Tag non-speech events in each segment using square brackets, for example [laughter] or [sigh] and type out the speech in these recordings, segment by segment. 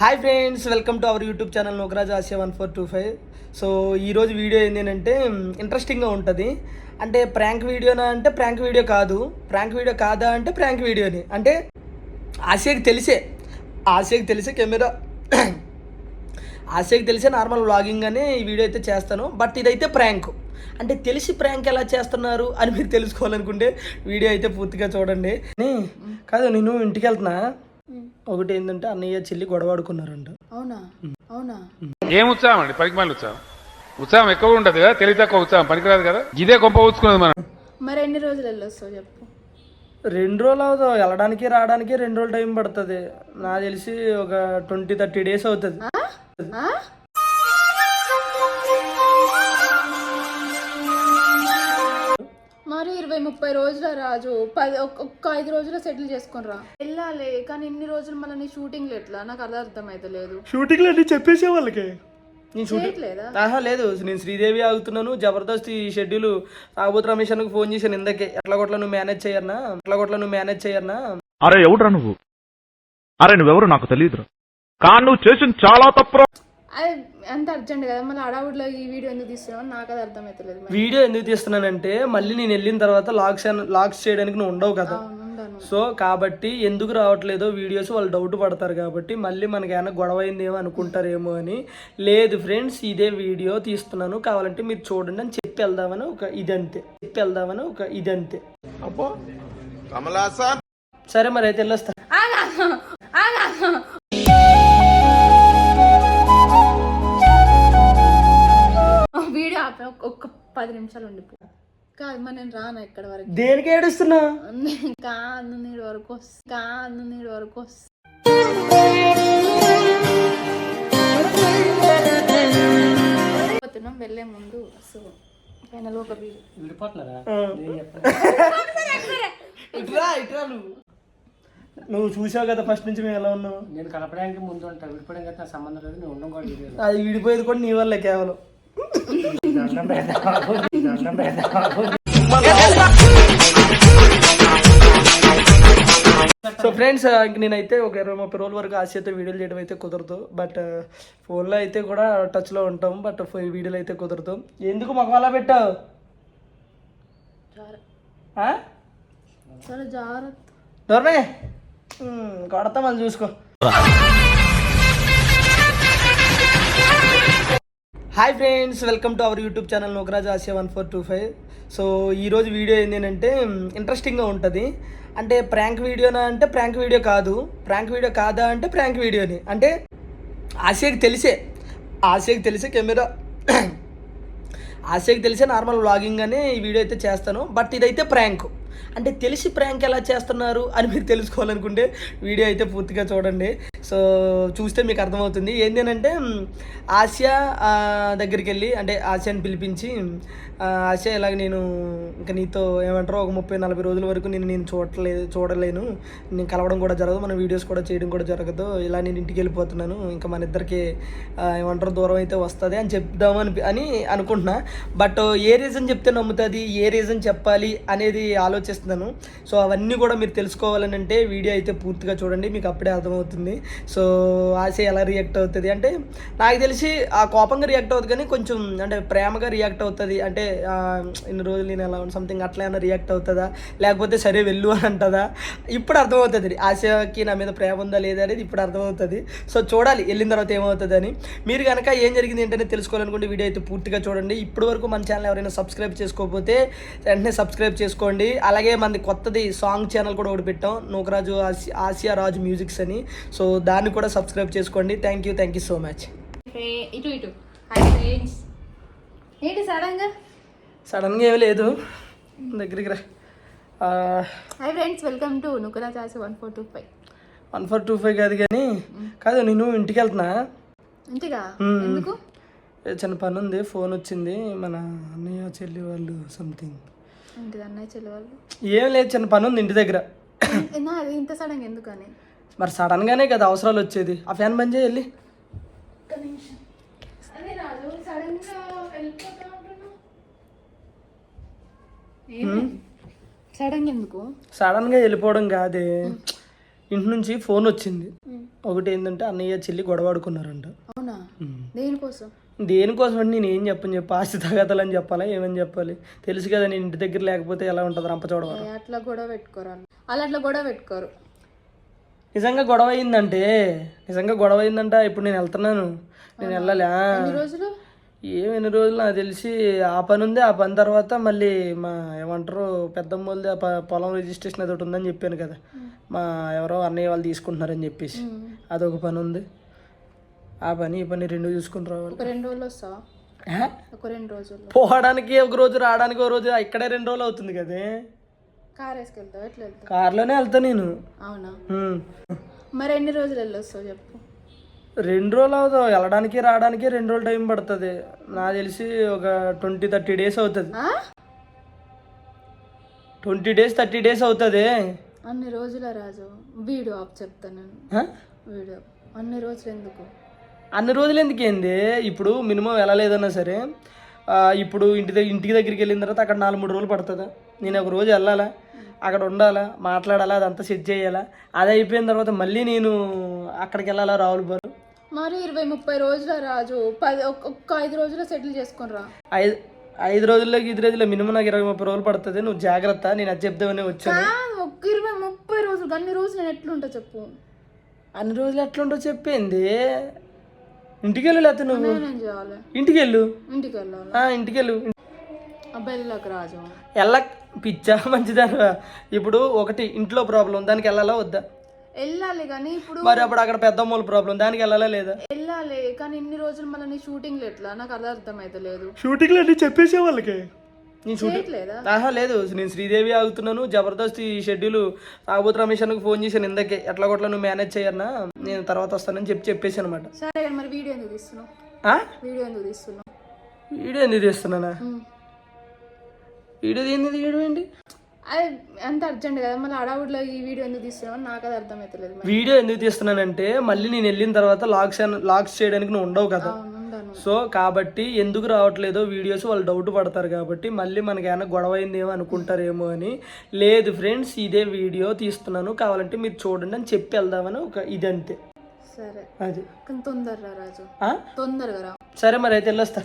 Hi friends welcome to our YouTube channel Nookaraj Asia one four two five so ఈరోజు video ఏంటంటే ఇంట్రెస్టింగ్గా ఉంటుంది. అంటే ప్రాంక్ వీడియోనా అంటే ప్రాంక్ వీడియో కాదు. ప్రాంక్ వీడియో కాదా అంటే ప్రాంక్ వీడియోని అంటే ఆసియాకి తెలిసే. ఆసియాకి తెలిసే కెమెరా [coughs] ఆసియాకి తెలిసే నార్మల్ వ్లాగింగ్ అని ఈ వీడియో అయితే చేస్తాను. బట్ ఇదైతే ప్రాంక్ అంటే తెలిసి ప్రాంక్ ఎలా చేస్తున్నారు అని మీరు తెలుసుకోవాలనుకుంటే వీడియో అయితే పూర్తిగా చూడండి. కాదు నేను ఇంటికి వెళ్తున్నా. ఒకటి ఏంటంటే అన్నయ్య చెల్లి గొడవాడుకున్నారంట అవునా? అవునా? ఏం ఉత్సాహం అండి? పనికి మళ్ళీ ఉత్సాహం. ఉత్సాహం ఎక్కువ ఉంటుంది కదా? తెలివి తక్కువ ఉత్సాహం. పనికిరాదు కదా? ఇదే గొప్ప ఊచుకున్నది మనం. మరి ఎన్ని రోజులు వెళ్ళొస్తావు చెప్పు. రెండు రోజులు అవుతావు. వెళ్ళడానికి రావడానికి రెండు రోజులు టైం పడుతుంది. నాకు తెలిసి ఒక ట్వంటీ థర్టీ డేస్ అవుతుంది. ఆ? ఆ? ఇరవై ముప్పై రోజుల రాజు. పది ఒక్- ఒక్క ఐదు రోజులు సెటిల్ చేసుకుని రా. వెళ్ళాలి కానీ ఇన్ని రోజులు మళ్ళీ నీ షూటింగ్లు ఎట్లా? నాకు అర్థం అర్థమైతే లేదు షూటింగ్లో అన్ని చెప్పేసే వాళ్ళకి? నేను షూటింగ్ ఆహా లేదు. నేను శ్రీదేవి ఆగుతున్నాను. జబర్దస్త్ ఈ షెడ్యూల్ రాబోతు రమేష్ అన్నకు ఫోన్ చేశాను ఇందాకే. ఎట్లా కొట్ల నువ్వు మేనేజ్ చేయన్నా ఎట్లా కొట్ల నువ్వు మేనేజ్ చేయన్నా అరే ఎవడురా నువ్వు? అరే నువ్వెవరు నాకు తెలియదురా కానీ నువ్వు చేసిన చాలా తప్పురా అది అంత అర్జెంట్ కదా. మళ్ళీ అడావుడిలో ఈ వీడియో ఎందుకు తీస్తున్నావు? నాకు అది అర్థమైతే లేదు మరి. వీడియో ఎందుకు తీస్తున్నానంటే మళ్ళీ నేను వెళ్ళిన తర్వాత లాక్స్ లాక్స్ చేయడానికి నువ్వు ఉండవు కదా. సో కాబట్టి ఎందుకు రావట్లేదో వీడియోస్ వాళ్ళు డౌట్ పడతారు కాబట్టి మళ్ళీ మనకి ఏమైనా గొడవ అయిందేమో అనుకుంటారేమో అని. లేదు ఫ్రెండ్స్ ఇదే వీడియో తీస్తున్నాను. కావాలంటే మీరు చూడండి అని చెప్పి వెళ్దామని ఒక ఇదంతే. చెప్పి వెళ్దామని ఒక ఇదంతే. సరే మరి అయితే వెళ్ళొస్తా. ఆపే ఒక్క- పది నిమిషాలు ఉండిపో. కాదు మరి నేను రాను ఇక్కడ వరకు? దేనికి ఏడుస్తున్నా? నేను కాదు నీడు వరకు వస్తా కాదు నీడు వరకు వస్తా. పోతున్నాం వెళ్ళే ముందు సో ఫైనల్ ఒక ఇట్రా నువ్వు. నువ్వు చూసావు కదా ఫస్ట్ నుంచి మేము ఎలా ఉన్నావు నేను కలపడానికి ముందు ఉంటా విడిపోవడానికి సంబంధం లేదు నేను ఉండడం కూడా అది విడిపోయేది కూడా నీ వల్లే కేవలం. [laughs] [laughs] సో ఫ్రెండ్స్ ఇంక నేనైతే ఒక ఇరవై ముప్పై రోజుల వరకు ఆశతో వీడియోలు చేయడం అయితే కుదరదు. బట్ ఫోన్లో అయితే కూడా టచ్లో ఉంటాం. బట్ వీడియోలు అయితే కుదరదు. ఎందుకు మాకు అలా పెట్టావు? చాలా జాగ్రత్త. కొడతా మళ్ళీ చూసుకో. Hi friends welcome to our YouTube channel Nookaraj Asia one four two five. So ఈరోజు వీడియో ఏంటంటే ఇంట్రెస్టింగ్గా ఉంటుంది. అంటే ప్రాంక్ వీడియోనా అంటే ప్రాంక్ వీడియో కాదు. ప్రాంక్ వీడియో కాదా అంటే ప్రాంక్ వీడియోని. అంటే ఆసియాకి తెలిసే. ఆసియాకి తెలిసే కెమెరా. [coughs] ఆసియాకి తెలిసే నార్మల్ వ్లాగింగ్ అని ఈ వీడియో అయితే చేస్తాను. బట్ ఇదైతే ప్రాంక్ అంటే తెలిసి ప్రాంక్ ఎలా చేస్తున్నారు అని మీరు తెలుసుకోవాలనుకుంటే వీడియో అయితే పూర్తిగా చూడండి. సో చూస్తే మీకు అర్థమవుతుంది. ఏంటి అంటే ఆసియా దగ్గరికి వెళ్ళి అంటే ఆసియాని పిలిపించి ఆసియా ఇలాగ నేను ఇంకా నీతో ఏమంటారో ఒక ముప్పై నలభై రోజుల వరకు నేను నేను చూడలేదు చూడలేను. నేను కలవడం కూడా జరగదు. మన వీడియోస్ కూడా చేయడం కూడా జరగదు. ఇలా నేను ఇంటికి వెళ్ళిపోతున్నాను. ఇంకా మన ఇద్దరికి ఏమంటారు దూరం అయితే వస్తుంది అని చెప్దామని అని అనుకుంటున్నా. బట్ ఏ రీజన్ చెప్తే నమ్ముతుంది ఏ రీజన్ చెప్పాలి అనేది ఆలోచిస్తున్నాను. సో అవన్నీ కూడా మీరు తెలుసుకోవాలని అంటే వీడియో అయితే పూర్తిగా చూడండి. మీకు అప్పుడే అర్థమవుతుంది. సో ఆశ ఎలా రియాక్ట్ అవుతుంది? అంటే నాకు తెలిసి ఆ కోపంగా రియాక్ట్ అవుతుంది కానీ కొంచెం అంటే ప్రేమగా రియాక్ట్ అవుతుంది. అంటే ఇన్ని రోజులు నేను ఎలా సంథింగ్ అట్లా ఏమైనా రియాక్ట్ అవుతుందా? లేకపోతే సరే వెళ్ళు అని అంటుందా? ఇప్పుడు అర్థమవుతుంది. ఆశకి నా మీద ప్రేమ ఉందా లేదా అనేది ఇప్పుడు అర్థమవుతుంది. సో చూడాలి వెళ్ళిన తర్వాత ఏమవుతుంది అని మీరు కనుక ఏం జరిగింది ఏంటనే తెలుసుకోవాలనుకుంటే వీడియో అయితే పూర్తిగా చూడండి. ఇప్పటి వరకు మన ఛానల్ ఎవరైనా సబ్స్క్రైబ్ చేసుకోకపోతే వెంటనే సబ్స్క్రైబ్ చేసుకోండి. అలాగే మనది కొత్తది సాంగ్ ఛానల్ కూడా ఒకటి పెట్టాం. నూకరాజు ఆసి- ఆసియా రాజు మ్యూజిక్స్ అని. సో దాన్ని కూడా సబ్స్క్రైబ్ చేసుకోండి. Thank you thank you so much ఇటు ఇటు. ఏంటి సడన్గా? సడన్గా ఏమీ లేదు. దగ్గరికి రా. హాయ్ ఫ్రెండ్స్ వెల్కమ్ టు నుకురా chassis one four two five one four two five కాదు కానీ కాదు నేను ఇంటికి? వెళ్తున్నా ఇంటిగా మ్మ్. ఎందుకు చిన్న పని ఉంది ఫోన్ వచ్చింది. మన అన్నయ్య చెల్లి వాళ్ళు సంథింగ్ ఏంటిది అన్నయ్య చెల్లి వాళ్ళు? ఏం లేదు చిన్న పని ఉంది ఇంటి దగ్గర. ఇంత సడన్గా ఎందుకని? మరి సడన్గానే కదా అవసరాలు వచ్చేది. ఆ ఫ్యాన్ బంద్ చేయి వెళ్ళి. రాజు సడన్గా వెళ్ళిపోవడం కాదే. ఇంటి నుంచి ఫోన్ వచ్చింది. ఒకటి ఏంటంటే అన్నయ్య చెల్లి గొడవాడుకున్నారంట అవునా? దేనికోసం? దేనికోసం అంటే నేను ఏం చెప్పని చెప్పి. ఆస్తి తగతలని చెప్పాలా? ఏమని చెప్పాలి? తెలుసు కదా నేను ఇంటి దగ్గర లేకపోతే ఎలా ఉంటుంది రంప చూడవాలి ఏ, అట్లా గొడవ పెట్టుకోరు వాళ్ళు అట్లా గొడవ పెట్టుకోరు. నిజంగా గొడవ అయిందంటే నిజంగా గొడవ అయిందంట ఇప్పుడు నేను వెళ్తున్నాను. నేను వెళ్ళాలి? ఆ. ఎన్ని రోజులు? ఏం ఎన్ని రోజులు? నాకు తెలిసి ఆ పని ఉంది. ఆ పని తర్వాత మళ్ళీ మా ఏమంటారు పెద్దమ్మోళ్ళది పొలం రిజిస్ట్రేషన్ అది ఒకటి ఉందని చెప్పాను కదా. మా ఎవరో అన్నయ్య వాళ్ళు తీసుకుంటున్నారని చెప్పేసి. అదొక పని ఉంది. ఆ పని ఈ పని రెండు చూసుకుని రావాలి. రెండు రోజులు వస్తావా? పోవడానికి ఒక రోజు రావడానికి ఒక రోజు ఇక్కడే రెండు రోజులు అవుతుంది కదే. కార్ వేసుకెళ్తావా ఎట్లా వెళ్తావు? కార్లోనే వెళ్తా నేను. అవునా? ఉమ్. మరి ఎన్ని రోజులు వెళ్ళొస్తావు చెప్పు. రెండు రోజులు అవుతావు. వెళ్ళడానికి రావడానికి రెండు రోజులు టైం పడుతుంది. నాకు తెలిసి ఒక ట్వంటీ థర్టీ డేస్ అవుతుంది. ఆ? ట్వంటీ డేస్ థర్టీ డేస్ అవుతుంది. అన్ని రోజుల రాజు. వీడియో ఆఫ్ చెప్తాను నేను. హ? వీడియో అన్ని రోజులు ఎందుకు? అన్ని రోజులు ఎందుకు ఏంది? ఇప్పుడు మినిమం వెళ్ళలేదన్నా సరే ఆ, ఇప్పుడు ఇంటి దగ్గర ఇంటికి దగ్గరికి వెళ్ళిన తర్వాత అక్కడ నాలుగు మూడు రోజులు పడుతుందా? నేను ఒక రోజు వెళ్ళాలా? అక్కడ ఉండాలా? మాట్లాడాలా? అదంతా సెట్ చేయాలా? అది అయిపోయిన తర్వాత మళ్ళీ నేను అక్కడికి వెళ్ళాలా రావులు బారు? మరి ఇరవై ముప్పై రోజుల రాజు. పది ఒక్క- ఐదు రోజులు సెటిల్ చేసుకుని రా. ఐదు ఐదు రోజుల్లోకి ఐదు రోజుల్లో మినిమం నాకు ఇరవై ముప్పై రోజులు పడుతుంది. నువ్వు జాగ్రత్త నేను అది చెప్దామని వచ్చాను. ఒక్క ఇరవై ముప్పై రోజులు. అన్ని రోజులు నేను ఎట్లుంటా చెప్పు. అన్ని రోజులు ఎట్లుంటో చెప్పింది? ఇంటికి వెళ్ళు లేకపోతే నువ్వు? ఇంటికి వెళ్ళు ఇంటికి వెళ్ళాలి ఆ, ఇంటికి వెళ్ళు రాజు. ఎల్ల పిచ్చా మంచిదానివా? ఇప్పుడు ఒకటి ఇంట్లో ప్రాబ్లం దానికి వెళ్ళాలా వద్దా? వెళ్ళాలి కానీ ఇప్పుడు మరి అప్పుడు అక్కడ పెద్దమ్మల ప్రాబ్లం దానికి వెళ్ళాలా లేదా? వెళ్ళాలి కానీ ఇన్ని రోజులు మళ్ళీ నీ షూటింగ్లు ఎట్లా? నాకు అర్థం అర్థమైతే లేదు. షూటింగ్లో అన్ని చెప్పేసే వాళ్ళకి. నేను షూటింగ్ ఆహా లేదు. నేను శ్రీదేవి ఆగుతున్నాను జబర్దస్త్ ఈ షెడ్యూల్ తాగుబోతు రమేష్ అన్నకు ఫోన్ చేశాను ఇందాకే. ఎట్లా కొట్లా నువ్వు మేనేజ్ చేయన్నా? నేను తర్వాత వస్తానని చెప్పి చెప్పేసి అనమాట సరే మరి వీడియో ఎందుకు తీస్తున్నావు? వీడియో ఎందుకు తీస్తున్నావు? వీడియో ఎందుకు తీస్తున్నానా. వీడియో ఏంది తీయడం ఏంటి? అది అంత అర్జెంట్ కదా మళ్ళీ అడవుడిలో ఈ వీడియో ఎందుకు తీస్తున్నావు నాకు అది అర్థమవుతలేదు వీడియో ఎందుకు తీస్తున్నానంటే మళ్ళీ నేను వెళ్ళిన తర్వాత లాక్స్ లాక్స్ చేయడానికి నువ్వు ఉండవు కదా. సో కాబట్టి ఎందుకు రావట్లేదో వీడియోస్ వాళ్ళు డౌట్ పడతారు కాబట్టి మళ్ళీ మనకి ఏమైనా గొడవ అయిందేమో అనుకుంటారేమో అని. లేదు ఫ్రెండ్స్ ఇదే వీడియో తీస్తున్నాను. కావాలంటే మీరు చూడండి అని చెప్పి వెళ్దామని ఒక ఇది అంతే. సరే. అది. తొందరగా రాజు? తొందరగా సరే మరి అయితే వెళ్ళొస్తా.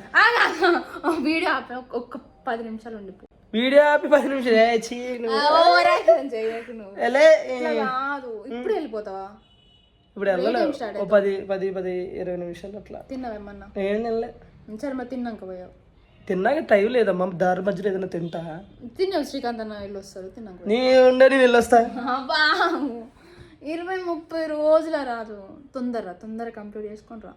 వీడియో ఒక్క- ఒక్క పది నిమిషాలు ఉండిపో. వీడియో ఆపి పది నిమిషాలు. ఏ, చీ, కాదు. ఇప్పుడు వెళ్ళిపోతావా? ఇప్పుడు వెళ్ళలే? Waiting start ఓ పది పది పది ఇరవై నిమిషాలు అట్లా. తిన్నావేమన్నా ఏం తినలే. సరే మరి తిన్నాక పోయావు. తిన్నాక టైం లేదమ్మా. దారి మధ్యలో ఏదైనా తింటా? తిన్నావు శ్రీకాంత్ అన్న వెళ్ళి వస్తారు తిన్నాక నీ ఉండే నేను వెళ్ళొస్తా ఇరవై ముప్పై రోజుల రాదు. తొందర తొందర కంప్లీట్ చేసుకొని రా.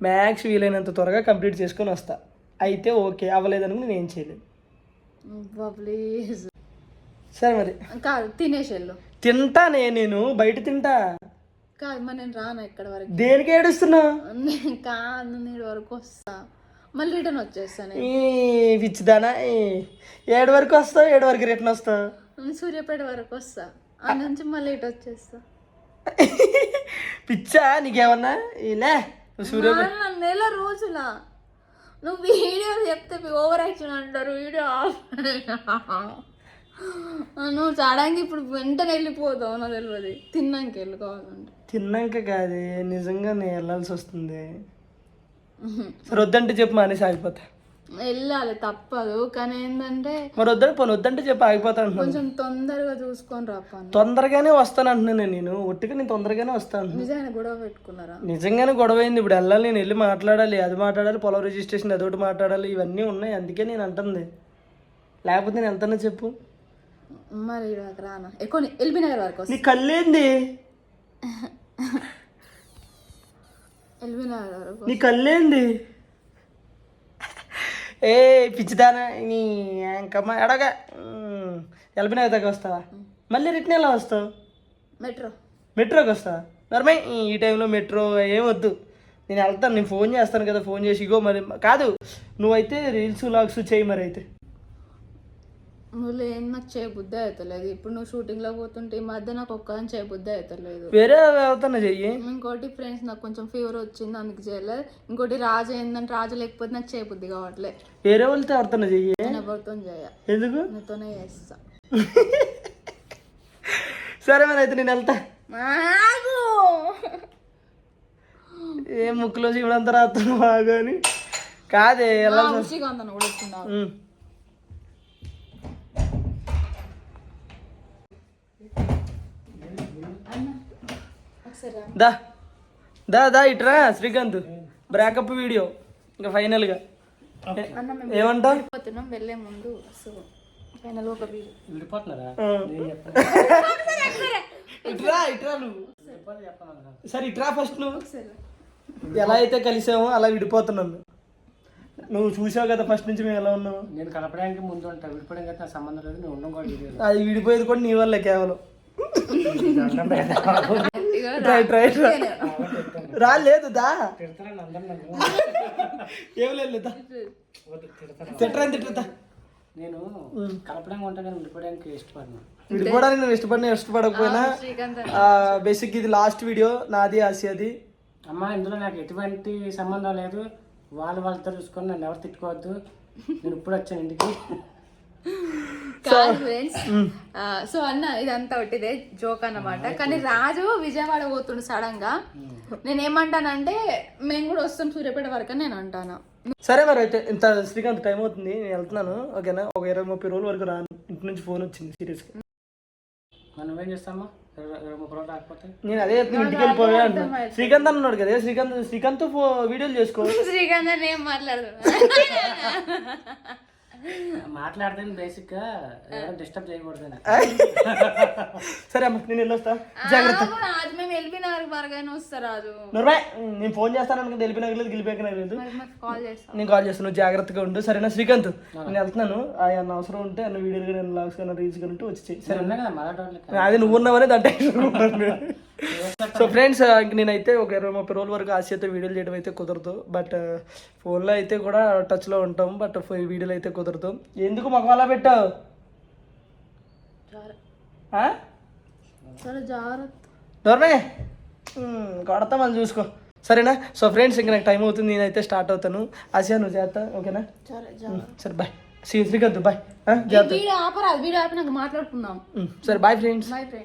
మ్యాక్స్ వీలైనంత త్వరగా కంప్లీట్ చేసుకొని వస్తా. అయితే ఓకే అవ్వలేదని నేను ఏం చేయలేదు. ప్లీజ్ సరే మరి. కాదు తినేసి వెళ్ళు తింటానే నేను బయట తింటా. కాదు మరి నేను రాను ఇక్కడ వరకు. దేనికి ఏడుస్తున్నా? నేను కాదు నేను వరకు వస్తా. మళ్ళీ రిటర్న్ వచ్చేస్తాను ఈ పిచ్చిదానా ఏడు వరకు వస్తావు ఏడు వరకు రిటర్న్ వస్తావు సూర్యాపేట వరకు వస్తా. ఆ నుంచి మళ్ళీ ఇటు వచ్చేస్తా. పిచ్చా నీకేమన్నా? ఇలా సూర్య నాన్న, నెల రోజుల. నువ్వు వీడియో చెప్తే ఓవర్ యాక్షన్ అంటారు వీడియో ఆఫ్. నువ్వు చాడానికి ఇప్పుడు వెంటనే వెళ్ళిపోతావు నాకు తెలియదు. తిన్నాక వెళ్ళుకోవాలంటే తిన్నాక కాదే నిజంగా నేను వెళ్ళాల్సి వస్తుంది. సరే వద్దంటే చెప్పు మానేసి ఆగిపోతా. వెళ్ళాలి తప్పదు. కానీ ఏంటంటే మరి వద్దంటే పోనీ వద్దంటే చెప్పి ఆగిపోతా అంటున్నాను కొంచెం తొందరగా చూసుకొని రా తొందరగానే వస్తాను అంటున్నాను నేను. ఒట్టిగా నేను తొందరగానే వస్తాను నిజంగా గొడవ పెట్టుకున్నారా? నిజంగానే గొడవ అయింది. ఇప్పుడు వెళ్ళాలి నేను వెళ్ళి మాట్లాడాలి. అది మాట్లాడాలి పొలం రిజిస్ట్రేషన్ అదొకటి మాట్లాడాలి. ఇవన్నీ ఉన్నాయి. అందుకే నేను అంటుంది. లేకపోతే నేను వెళ్తానో చెప్పు. మరి రానా? ఎక్కువ ఎల్బీ నగర్ వరకు నీ కళ్ళేంది? ఎల్బీ నగర్ వరకు నీ కళ్ళేంది? ఏ పిచ్చిదానా నీ ఇంకమ్మ ఎడగా. ఎల్బినా దాకా వస్తావా? మళ్ళీ రిటర్న్ ఎలా వస్తావు? మెట్రో. మెట్రోకి వస్తావా? నర్మై ఈ టైంలో మెట్రో ఏం వద్దు. నేను వెళ్తాను నేను ఫోన్ చేస్తాను కదా ఫోన్ చేసి ఇగో మరి కాదు. నువ్వైతే రీల్స్ లాగ్స్ చేయి మరి అయితే. నువ్వు ఏం నాకు చేయబుద్ధి అవుతలేదు ఇప్పుడు నువ్వు షూటింగ్లో పోతుంటే ఈ మధ్య నాకు ఒక్కదని చేయబుద్ధి అవుతలేదు వేరే వెళ్తాను చెయ్యి. ఇంకోటి ఫ్రెండ్స్ నాకు కొంచెం ఫీవర్ వచ్చింది అందుకు చేయలేదు. ఇంకోటి రాజు ఏంటంటే రాజు లేకపోతే నాకు చేయబుద్ధి కావట్లే. వేరే వాళ్ళతో ఎవరితో చెయ్యి. నేను ఎవరితో చేయ ఎందుకు? నీతోనే చేస్తా. సరే మరి అయితే నేను వెళ్తా. ఏ ముక్కులో శివుడంతా రాస్తున్నావు అని. కాదే ఎలా కూడా దా. దా దా ఇట్రా శ్రీకాంత్. బ్రేకప్ వీడియో ఇంకా ఫైనల్గా ఏమంటావు? వెళ్ళే ముందు సో ఫైనల్ ఒక వీడియో ఇట్రా ఇట్రా నువ్వు. సరే ఇట్రా ఫస్ట్ నువ్వు. ఎలా అయితే కలిసామో అలా విడిపోతున్నాను నువ్వు చూసావు కదా ఫస్ట్ నుంచి మేము ఎలా ఉన్నాము. నేను కలపడానికి ముందు ఉంటా. విడిపోవడానికి అయితే నాకు సంబంధం లేదు. నేను ఉండడం కూడా వీడియో అది విడిపోయేది కూడా నీ వల్లే కేవలం. ట్రై ట్రై ట్రై రా లేదు దా. ఏం లేదు తిట్టరా తిట్టరా నేను కలపడానికి ఉంటా కానీ విడిపోవడానికి ఇష్టపడను. విడిపోవడానికి నువ్వు ఇష్టపడినా ఇష్టపడకపోయినా బేసిక్ ఇది లాస్ట్ వీడియో నాది ఆసియాది అమ్మ ఇందులో నాకు ఎటువంటి సంబంధం లేదు. వాళ్ళు వాళ్ళతో చూసుకొని నన్ను ఎవరు తిట్టుకోవద్దు. నేను ఇప్పుడు వచ్చాను ఇంటికి. సో అన్న ఇదంతా ఒకటిదే జోక్ అన్నమాట. కానీ రాజు విజయవాడ పోతుండు సడన్గా. నేను ఏమంటానంటే మేము కూడా వస్తాం సూర్యాపేట వరకు అని నేను అంటాను. సరే మరి అయితే ఇంత శ్రీకాంత్ టైం అవుతుంది నేను వెళ్తున్నాను ఓకేనా? ఒక ఇరవై ముప్పై రోజుల వరకు రాను ఇంటి నుంచి ఫోన్ వచ్చింది సీరియస్గా మనం నువ్వేం చేస్తామా నేను అదే ఇంటికి వెళ్ళిపోయా అంటున్నా శ్రీకాంత్ అన్నాడు కదా శ్రీకాంత్ శ్రీకాంత్ ఫో- వీడియోలు చేసుకో. [laughs] శ్రీకాంత్ అని ఏం మాట్లాడుతున్నా [laughs] మాట్లాడితే బేసిక్గా. డిస్టర్బ్ చేయకూడదని సరే అమ్మ నేను వెళ్ళొస్తా. ఆగు రాజు మేము నగర్ వరకైనా వస్తా రాజు. నూరుబాయ్ నేను ఫోన్ చేస్తాను అనుకుంటే వెళ్ళిపోయినా లేదు గెలిపోయినా లేదు కాల్ చేస్తాం నేను కాల్ చేస్తాను నువ్వు జాగ్రత్తగా ఉండు. సరేనా శ్రీకాంత్? నేను వెళ్తున్నాను. ఆ అన్న అవసరం ఉంటే అన్న వీడియోలు కానీ లాగ్స్ కానీ రీల్స్ కానీ ఉంటే వచ్చి. సరే అదే నువ్వు ఉన్నావని దాంట్లో సో ఫ్రెండ్స్ నేనైతే ఒక ఇరవై ముప్పై రోజుల వరకు ఆశతో వీడియోలు చేయడం అయితే కుదరదు. బట్ ఫోన్లో అయితే కూడా టచ్లో ఉంటాం. బట్ వీడియోలు అయితే కుదరదు. ఎందుకు మాకు అలా పెట్టావు? ఉమ్, కొడతా మళ్ళీ చూసుకో. సరేనా? సో ఫ్రెండ్స్ ఇంక నాకు టైం అవుతుంది. నేనైతే స్టార్ట్ అవుతాను. ఆసియా నువ్వు చేస్తా ఓకేనా? సరే బాయ్. శ్రీ శ్రీకాంత్ బాయ్. జాగ్రత్త. సరే బాయ్ ఫ్రెండ్స్. Boy friend